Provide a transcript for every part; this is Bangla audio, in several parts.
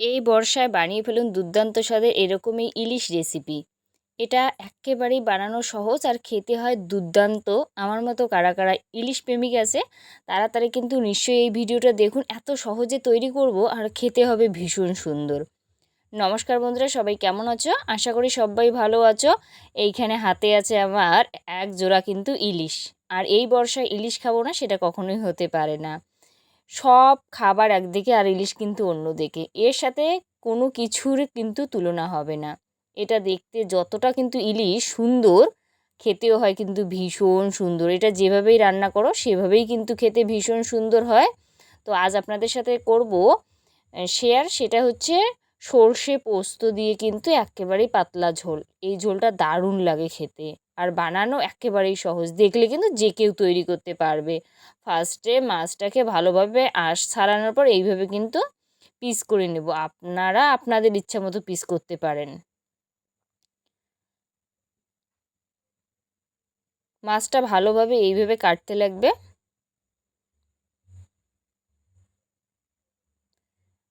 এই বর্ষায় বানিয়ে ফেলুন দুর্দান্ত স্বাদের এরকমই ইলিশ রেসিপি। এটা একেবারেই বানানো সহজ আর খেতে হয় দুর্দান্ত। আমার মতো কারা কারা ইলিশ প্রেমিক আছে, তাড়াতাড়ি কিন্তু নিশ্চয়ই এই ভিডিওটা দেখুন, এত সহজে তৈরি করব আর খেতে হবে ভীষণ সুন্দর। নমস্কার বন্ধুরা, সবাই কেমন আছো? আশা করি সবাই ভালো আছো। এইখানে হাতে আছে আমার এক জোড়া কিন্তু ইলিশ। আর এই বর্ষায় ইলিশ খাব না, সেটা কখনোই হতে পারে না। সব খাবার একদিকে আর ইলিশ কিন্তু অন্যদিকে। এর সাথে কোনো কিছুর কিন্তু তুলনা হবে না। এটা দেখতে যতটা কিন্তু ইলিশ সুন্দর, খেতেও হয় কিন্তু ভীষণ সুন্দর। এটা যেভাবেই রান্না করো, সেভাবেই কিন্তু খেতে ভীষণ সুন্দর হয়। তো আজ আপনাদের সাথে করব শেয়ার সেটা হচ্ছে সর্ষে পোস্ত দিয়ে কিন্তু একেবারেই পাতলা ঝোল। এই ঝোলটা দারুণ লাগে খেতে। আর বানানো একেবারেই সহজ। দেখলে কিন্তু যে কেউ তৈরি করতে পারবে। ফার্স্টে মাছটাকে ভালোভাবে আঁশ ছাড়ানোর পর এইভাবে কিন্তু পিস করে নেব। আপনারা আপনাদের ইচ্ছা মতো পিস করতে পারেন। মাছটা ভালোভাবে এইভাবে কাটতে লাগবে।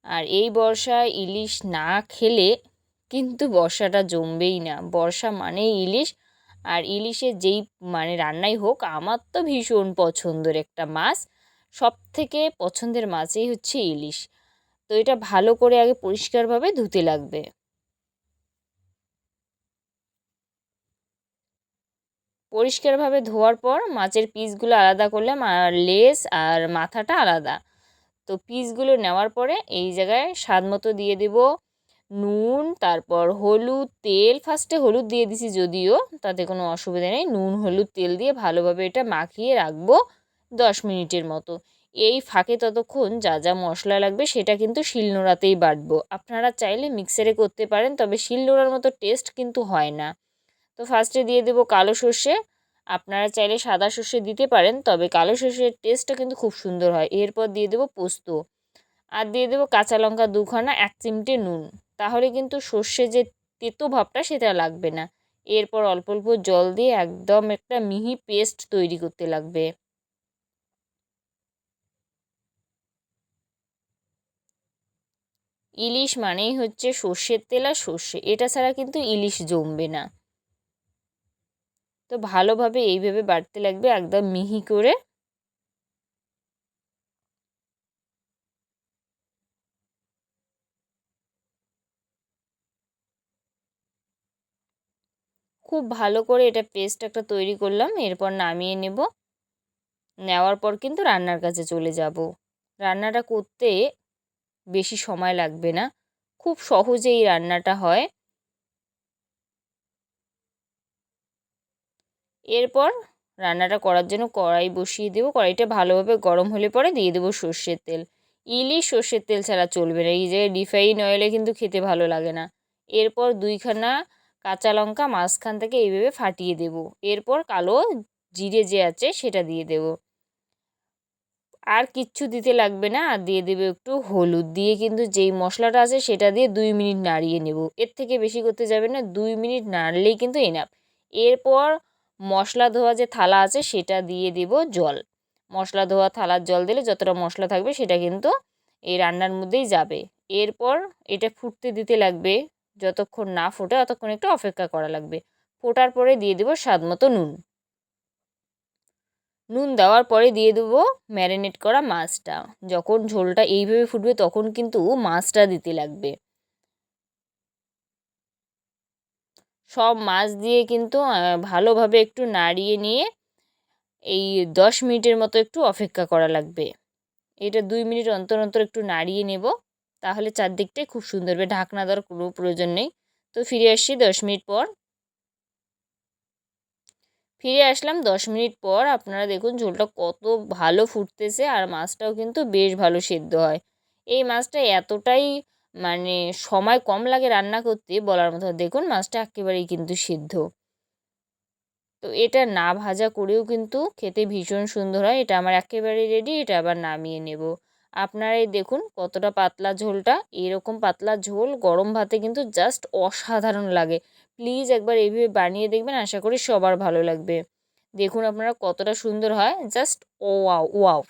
আর এই বর্ষায় ইলিশ না খেলে কিন্তু বর্ষাটা জমবেই না। বর্ষা মানেই ইলিশ। আর ইলিশের যেই মানে রান্নাই হোক, আমার তো ভীষণ পছন্দের একটা মাছ। সব থেকে পছন্দের মাছই হচ্ছে ইলিশ। তো এটা ভালো করে আগে পরিষ্কারভাবে ধুতে লাগবে। পরিষ্কারভাবে ধোয়ার পর মাছের পিসগুলো আলাদা করলাম, আর লেস আর মাথাটা আলাদা। তো পিসগুলো নেওয়ার পরে এই জায়গায় স্বাদ মতো দিয়ে দেব। নুন, তারপর হলুদ তেল ফার্স্টে হলুদ দিয়ে দিছি যদিও, তাতে কোনো অসুবিধা নেই, নুন, হলুদ, তেল দিয়ে ভালোভাবে এটা মাখিয়ে রাখব দশ মিনিটের মতো। এই ফাঁকে ততক্ষণ যা যা মশলা লাগবে সেটা কিন্তু শিলনোড়াতেই বাটবো। আপনারা চাইলে মিক্সারে করতে পারেন, তবে শিলনোড়ার মতো টেস্ট কিন্তু হয় না। তো ফার্স্টে দিয়ে দেবো কালো সর্ষে। আপনারা চাইলে সাদা সর্ষে দিতে পারেন, তবে কালো সর্ষের টেস্টটা কিন্তু খুব সুন্দর হয়। এরপর দিয়ে দেবো পোস্ত। আর দিয়ে দেবো কাঁচা লঙ্কা দুখানা, এক চিমটে নুন। তাহলে কিন্তু সর্ষে যে তেতো ভাবটা সেটা লাগবে না। এরপর অল্প অল্প জল দিয়ে একদম একটা মিহি পেস্ট তৈরি করতে লাগবে। ইলিশ মানেই হচ্ছে সর্ষের তেল আর সর্ষে। এটা ছাড়া কিন্তু ইলিশ জমবে না। তো ভালোভাবে এইভাবে বাড়তে লাগবে একদম মিহি করে। খুব ভালো করে এটা পেস্ট একটা তৈরি করলাম, এরপর নামিয়ে নেব। নেওয়ার পর কিন্তু রান্নার কাছে চলে যাব। রান্নাটা করতে বেশি সময় লাগবে না। খুব সহজেই রান্নাটা হয়। এরপর রান্নাটা করার জন্য কড়াই বসিয়ে দেবো। কড়াইটা ভালোভাবে গরম হলে পরে দিয়ে দেবো সর্ষের তেল। ইলিশ সর্ষের তেল ছাড়া চলবে না। এই জায়গায় রিফাইন অয়েলে কিন্তু খেতে ভালো লাগে না। এরপর দুইখানা কাঁচা লঙ্কা মাঝখান থেকে এইভাবে ফাটিয়ে দেব। এরপর কালো জিরে যে আছে সেটা দিয়ে দেব। আর কিচ্ছু দিতে লাগবে না, আর দিয়ে দেবে একটু হলুদ। দিয়ে কিন্তু যেই মশলাটা আছে সেটা দিয়ে দুই মিনিট নাড়িয়ে নেব। এর থেকে বেশি করতে যাবে না, দুই মিনিট নাড়লেই কিন্তু এনাফ এরপর মশলা ধোয়া যে থালা আছে সেটা দিয়ে দেব জল। মশলা ধোয়া থালার জল দিলে যতটা মশলা থাকবে সেটা কিন্তু এই রান্নার মধ্যেই যাবে। এরপর এটা ফুটতে দিতে লাগবে যতক্ষণ না ফোটে ততক্ষণ একটু অপেক্ষা করা লাগবে। ফোটার পরে দিয়ে দেবো স্বাদ মতো নুন। নুন দেওয়ার পরে দিয়ে দেবো ম্যারিনেট করা মাছটা। যখন ঝোলটা এইভাবে ফুটবে তখন কিন্তু মাছটা দিতে লাগবে। সব মাছ দিয়ে কিন্তু ভালোভাবে একটু নাড়িয়ে নিয়ে এই দশ মিনিটের মতো একটু অপেক্ষা করা লাগবে। এটা দুই মিনিট অন্তর অন্তর একটু নাড়িয়ে নেব। তাহলে চারদিকটাই খুব সুন্দর। হবে ঢাকনা দেওয়ার কোনো প্রয়োজন নেই। তো ফিরে আসছি দশ মিনিট পর। ফিরে আসলাম দশ মিনিট পর। আপনারা দেখুন ঝোলটা কত ভালো ফুটতেছে আর মাছটাও কিন্তু বেশ ভালো সেদ্ধ হয়। এই মাছটা এতটাই মানে সময় কম লাগে রান্না করতে বলার মতো দেখুন মাছটা একেবারেই কিন্তু সিদ্ধ। তো এটা না ভাজা করেও কিন্তু খেতে ভীষণ সুন্দর হয়। এটা আমার একেবারে রেডি এটা আবার নামিয়ে নেব। আপনারাই দেখুন কতটা পাতলা ঝোলটা। এরকম পাতলা ঝোল গরম ভাতে কিন্তু জাস্ট অসাধারণ লাগে। প্লিজ একবার এইভাবে বানিয়ে দেখবেন, আশা করি সবার ভালো লাগবে। দেখুন আপনারা কতটা সুন্দর হয় জাস্ট ওয়াও ওয়াও।